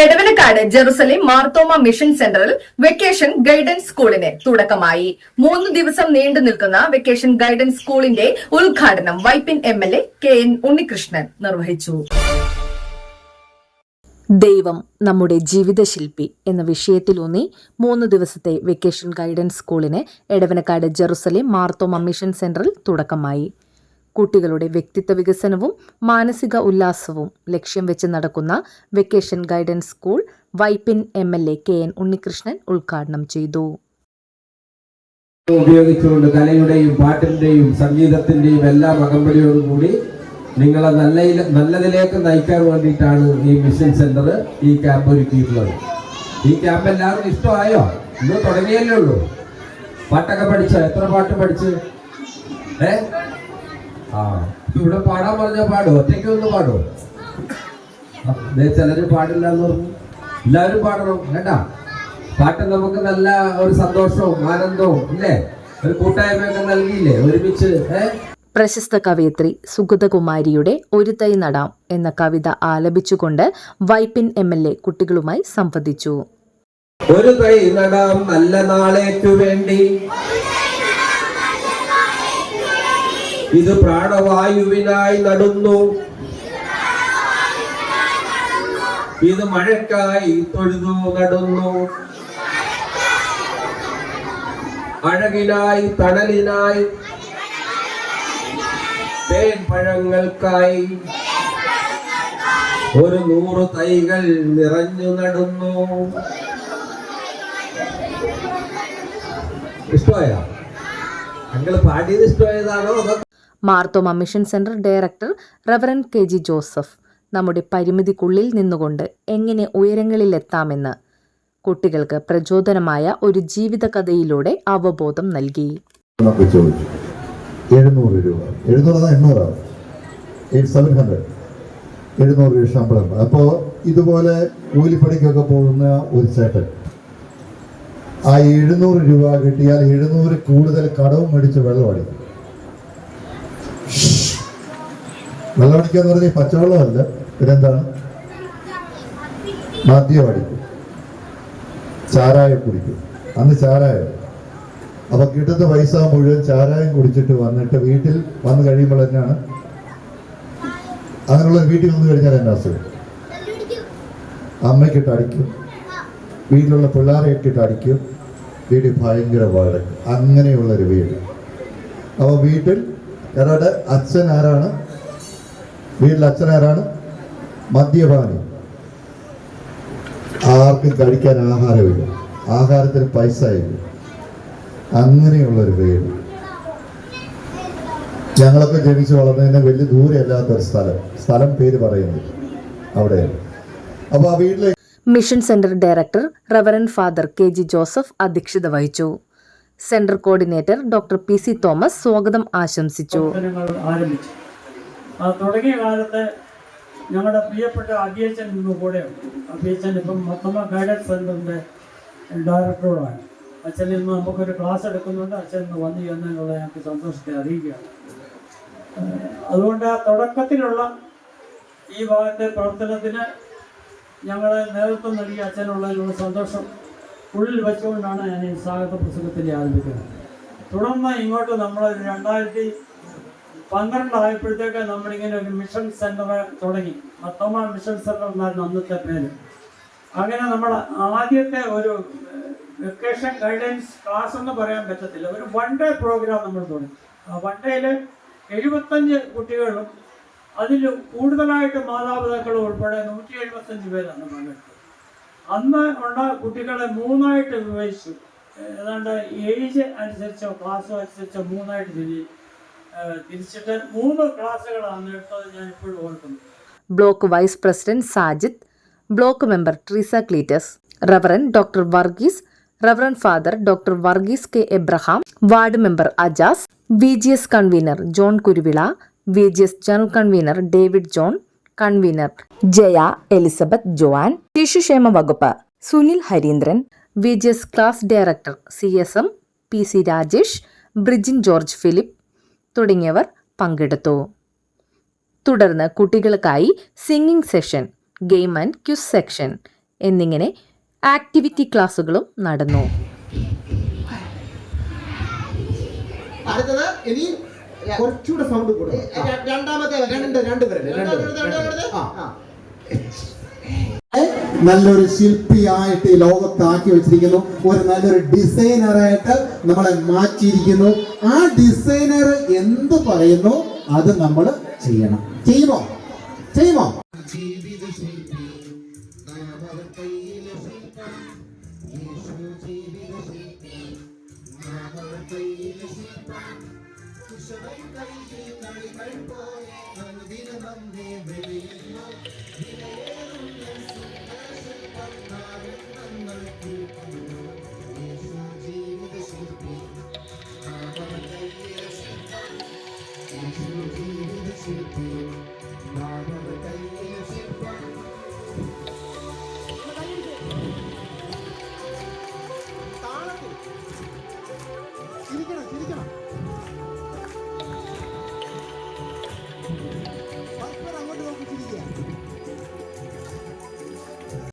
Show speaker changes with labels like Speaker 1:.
Speaker 1: Edavanakkad Jerusalem Marthoma mission സെന്ററിൽ vacation guidance സ്കൂളിന് തുടക്കമായി. മൂന്ന് ദിവസം നീണ്ടു നിൽക്കുന്ന വെക്കേഷൻ ഗൈഡൻസ് സ്കൂളിന്റെ ഉദ്ഘാടനം Vypin M L A K N Unnikrishnan നിർവഹിച്ചു.
Speaker 2: ദൈവം നമ്മുടെ ജീവിതശില്പി എന്ന വിഷയത്തിലൂന്നി മൂന്ന് ദിവസത്തെ വെക്കേഷൻ ഗൈഡൻസ് സ്കൂളിന് എടവനക്കാട് ജെറുസലേം മാർത്തോമ മിഷൻ സെന്ററിൽ തുടക്കമായി. കുട്ടികളുടെ വ്യക്തിത്വ വികസനവും മാനസിക ഉല്ലാസവും ലക്ഷ്യം വെച്ച് നടക്കുന്ന vacation guidance school Vypin M L A K N Unnikrishnan ഉദ്ഘാടനം ചെയ്തു.
Speaker 3: ഉപയോഗിച്ചുകൊണ്ട് കലയുടെയും പാട്ടിന്റെയും സംഗീതത്തിന്റെയും എല്ലാം അകമ്പടിയോടുകൂടി നിങ്ങളെ നല്ല നല്ലതിലേക്ക് നയിക്കാൻ വേണ്ടിയിട്ടാണ് ഈ മിഷൻ സെന്റർ ഈ ക്യാമ്പ് ഒരുക്കിയിട്ടുള്ളത്. ഈ ക്യാമ്പ് എല്ലാവർക്കും ഇഷ്ടമായോ? ഇന്ന് തുടങ്ങിയല്ലേ ഉള്ളൂ. പാട്ടൊക്കെ പഠിച്ചോ? എത്ര പാട്ട് പഠിച്ച്? ഏ? ആ. ഇവിടെ പാടാൻ പറഞ്ഞാൽ പാടും ഒറ്റയ്ക്ക് ഒന്ന് പാടും? ചിലര് പാടില്ല എന്ന് പറഞ്ഞു. എല്ലാവരും പാടണം കേട്ടാ? പാട്ട് നമുക്ക് നല്ല ഒരു സന്തോഷവും ആനന്ദവും ഇല്ലേ? ഒരു കൂട്ടായ്മയൊക്കെ നൽകിയില്ലേ ഒരുമിച്ച്
Speaker 2: പ്രശസ്ത കവയിത്രി സുഗതകുമാരിയുടെ ഒരു തൈ നടാം എന്ന കവിത ആലപിച്ചുകൊണ്ട് വൈപ്പിൻ എം എൽ എ കുട്ടികളുമായി സംവദിച്ചു.
Speaker 3: ഒരു തൈ നടാം നല്ല നാളേക്കു വേണ്ടി. ഇത് പ്രാണവായുവിനായി നടുന്നു. ഇത് മഴക്കായി തൊഴുതു നടുന്നു. അഴകിനായി തണലിനായി തേൻ പഴങ്ങൾക്കായി. ഒരു നൂറ് തൈകൾ നിറഞ്ഞു നടുന്നു. ഇഷ്ടമായ? നിങ്ങൾ പാടിയത് ഇഷ്ടമായതാണോ അതോ
Speaker 2: Marthoma mission centre director reverend K G Joseph. നമ്മുടെ പരിമിതിക്കുള്ളിൽ നിന്നുകൊണ്ട് എങ്ങനെ ഉയരങ്ങളിലെത്താമെന്ന് കുട്ടികൾക്ക് പ്രചോദനമായ ഒരു ജീവിതകഥയിലൂടെ അവബോധം നൽകി.
Speaker 4: എഴുന്നൂറ് രൂപ. എഴുന്നൂറ് എണ്ണൂറാണ് അപ്പോൾ ഇതുപോലെ കൂലിപ്പണിക്കൊക്കെ പോകുന്ന ഒരു ചേട്ടൻ. ആ എഴുന്നൂറ് രൂപ കിട്ടിയാൽ എഴുന്നൂറ് കൂടുതൽ കടവും മേടിച്ച് വെള്ളം അടിക്കും. വെള്ളം അടിക്കുക എന്ന് പറഞ്ഞാൽ പച്ചവെള്ളമല്ല. പിന്നെന്താണ് മദ്യം അടിക്കും ചാരായം കുടിക്കും. അന്ന് ചാരായം. അപ്പൊ കിട്ടുന്ന പൈസ മുഴുവൻ ചാരായം കുടിച്ചിട്ട് വന്നിട്ട് വീട്ടിൽ വന്നു കഴിയുമ്പോൾ തന്നെയാണ് അങ്ങനെയുള്ള വീട്ടിൽ വന്നു കഴിഞ്ഞാൽ എന്നെ അസുഖം? അമ്മയ്ക്കിട്ട് അടിക്കും. വീട്ടിലുള്ള പിള്ളേരെ ഇട്ടിട്ട് അടിക്കും. വീട്ടിൽ ഭയങ്കര വഴക്ക്. അങ്ങനെയുള്ളൊരു വീട്. അപ്പോൾ വീട്ടിൽ കാരണം അച്ഛൻ ആരാണ്? വീട്ടിൽ അച്ഛൻ ആരാണ്? മദ്യപാനി. ആർക്കും കഴിക്കാൻ ആഹാരമില്ല. ആഹാരത്തിന് പൈസ ഇല്ല അങ്ങനെയുള്ളൊരു വീട്. ഞങ്ങളൊക്കെ ജനിച്ചു വളർന്നതിന് വലിയ ദൂരമല്ലാത്തൊരു സ്ഥലം. സ്ഥലം പേര് പറയുന്നത് അവിടെയാണ്. അപ്പോൾ ആ വീട്ടിലെ
Speaker 2: mission centre director reverend father K G Joseph അധ്യക്ഷത വഹിച്ചു. Centre coordinator doctor P C Thomas സ്വാഗതം ആശംസിച്ചു.
Speaker 5: തുടങ്ങിയ കാലത്ത് ഞങ്ങളുടെ പ്രിയപ്പെട്ട അഭിയച്ചൻ ഇന്ന് കൂടെയുണ്ട് അഭിയച്ചൻ ഇപ്പം മൊത്തമ ഗൈഡൻസ് സെന്ററിന്റെ ഡയറക്ടറോടാണ് അച്ഛൻ ഇന്ന് നമുക്കൊരു ക്ലാസ് എടുക്കുന്നുണ്ട്. അച്ഛൻ ഇന്ന് വന്നു എന്നതിനുള്ള ഞങ്ങൾക്ക് സന്തോഷത്തെ അറിയിക്കുകയാണ്. അതുകൊണ്ട് ആ തുടക്കത്തിലുള്ള ഈ ഭാഗത്തെ പ്രവർത്തനത്തിന് ഞങ്ങളെ നേതൃത്വം നൽകിയ അച്ഛനുള്ളതിനുള്ള സന്തോഷം ഉള്ളിൽ വെച്ചുകൊണ്ടാണ് ഞാൻ ഈ സ്വാഗത പ്രസംഗത്തിൽ ആരംഭിക്കുന്നത്. തുടർന്ന് ഇങ്ങോട്ട് നമ്മൾ രണ്ടായിരത്തി പന്ത്രണ്ടായപ്പോഴത്തേക്ക് നമ്മളിങ്ങനെ ഒരു മിഷൻ സെന്റർ തുടങ്ങി. മത്തമ്മ മിഷൻ സെന്റർ എന്നായിരുന്നു അന്നത്തെ പേര്. അങ്ങനെ നമ്മൾ ആദ്യത്തെ ഒരു വെക്കേഷൻ ഗൈഡൻസ് ക്ലാസ് എന്ന് പറയാൻ പറ്റത്തില്ല. ഒരു വൺ ഡേ പ്രോഗ്രാം നമ്മൾ തുടങ്ങി. ആ വൺ ഡേയിൽ എഴുപത്തഞ്ച് കുട്ടികളും അതിൽ കൂടുതലായിട്ട് മാതാപിതാക്കളും ഉൾപ്പെടെ നൂറ്റി എഴുപത്തഞ്ച് പേരാണ് പങ്കെടുത്തത്. അന്ന് ഉള്ള കുട്ടികളെ മൂന്നായിട്ട് വിഭജിച്ചു. ഏതാണ്ട് ഏജ് അനുസരിച്ചോ ക്ലാസ്സോ അനുസരിച്ചോ മൂന്നായിട്ട് തിരി ഏഹ് തിരിച്ചിട്ട് മൂന്ന് ക്ലാസ്സുകളാണ് ഞാൻ ഇപ്പോഴും ഓർക്കുന്നു
Speaker 2: block vice president Sajid block member Treesa Cletus reverend doctor Varghese reverend father doctor Varghese K Abraham ward member Ajas V G S convener John Kuruvila V G S general convener David John convener Jaya Elizabeth Joan ശിശുക്ഷേമ വകുപ്പ് Sunil Harindran V G S class director C S M P C Rajesh Brijin George Philip തുടങ്ങിയവർ പങ്കെടുത്തു. തുടർന്ന് കുട്ടികൾക്കായി singing session game and quiz section എന്നിങ്ങനെ activity ക്ലാസുകളും നടന്നു.
Speaker 6: അടുത്തത് ഇനി കുറച്ചുകൂടെ സൗണ്ട് കൂടും. രണ്ടാമത്തെ രണ്ട് രണ്ട് പേരല്ലേ രണ്ട് നല്ലൊരു ശില്പിയായിട്ട് ഈ ലോകത്താക്കി വെച്ചിരിക്കുന്നു. ഒരു നല്ലൊരു ഡിസൈനറായിട്ട് നമ്മളെ മാറ്റിയിരിക്കുന്നു. ആ ഡിസൈനർ എന്ത് പറയുന്നു? അത് നമ്മൾ ചെയ്യണം. ചെയ്യുമോ? ചെയ്യുമോ?